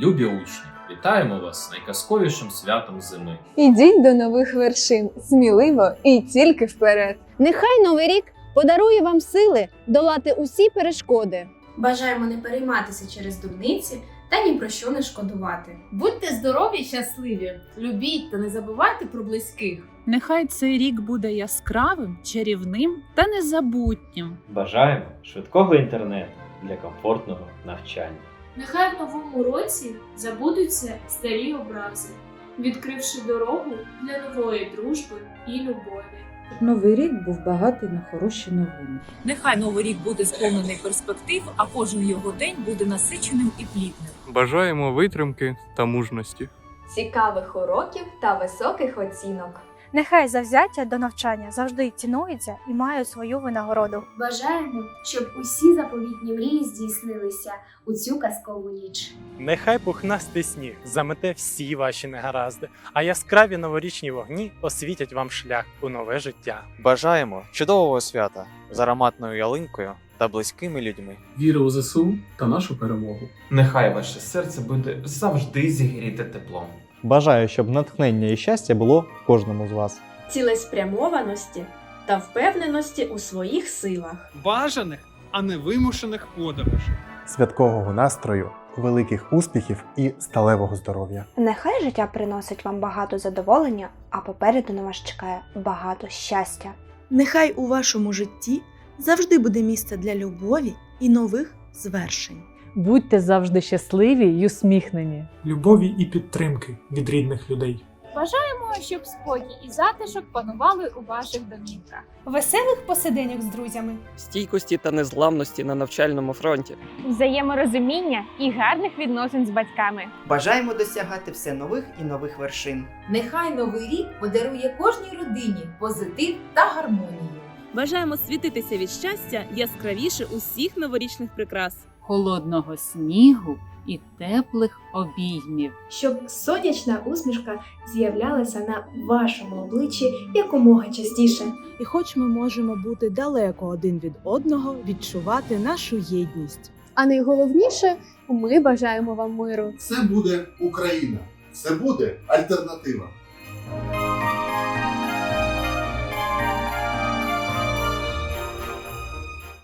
Любі учні, вітаємо вас з найказковішим святом зими. Ідіть до нових вершин сміливо і тільки вперед. Нехай новий рік подарує вам сили долати усі перешкоди. Бажаємо не перейматися через дурниці та ні про що не шкодувати. Будьте здорові й щасливі, любіть та не забувайте про близьких. Нехай цей рік буде яскравим, чарівним та незабутнім. Бажаємо швидкого інтернету для комфортного навчання. Нехай в новому році забудуться старі образи, відкривши дорогу для нової дружби і любові. Новий рік був багатий на хороші новини. Нехай новий рік буде сповнений перспектив, а кожен його день буде насиченим і плідним. Бажаємо витримки та мужності. цікавих уроків та високих оцінок. Нехай завзяття до навчання завжди цінується і має свою винагороду. Бажаємо, щоб усі заповітні мрії здійснилися у цю казкову ніч. Нехай пухнастий сніг замете всі ваші негаразди, а яскраві новорічні вогні освітять вам шлях у нове життя. Бажаємо чудового свята з ароматною ялинкою та близькими людьми. Віри у ЗСУ та нашу перемогу. Нехай ваше серце буде завжди зігріте теплом. Бажаю, щоб натхнення і щастя було кожному з вас. Цілеспрямованості та впевненості у своїх силах. Бажаних, а не вимушених подорожей. Святкового настрою, великих успіхів і сталевого здоров'я. Нехай життя приносить вам багато задоволення, а попереду на вас чекає багато щастя. Нехай у вашому житті завжди буде місце для любові і нових звершень. Будьте завжди щасливі й усміхнені. Любові і підтримки від рідних людей. Бажаємо, щоб спокій і затишок панували у ваших домівках. Веселих посиденьок з друзями. Стійкості та незламності на навчальному фронті. Взаєморозуміння і гарних відносин з батьками. Бажаємо досягати все нових і нових вершин. Нехай новий рік подарує кожній родині позитив та гармонію. Бажаємо світитися від щастя яскравіше усіх новорічних прикрас. Холодного снігу і теплих обіймів. Щоб сонячна усмішка з'являлася на вашому обличчі якомога частіше. І хоч ми можемо бути далеко один від одного, відчувати нашу єдність. А найголовніше, ми бажаємо вам миру. Це буде Україна. Це буде альтернатива.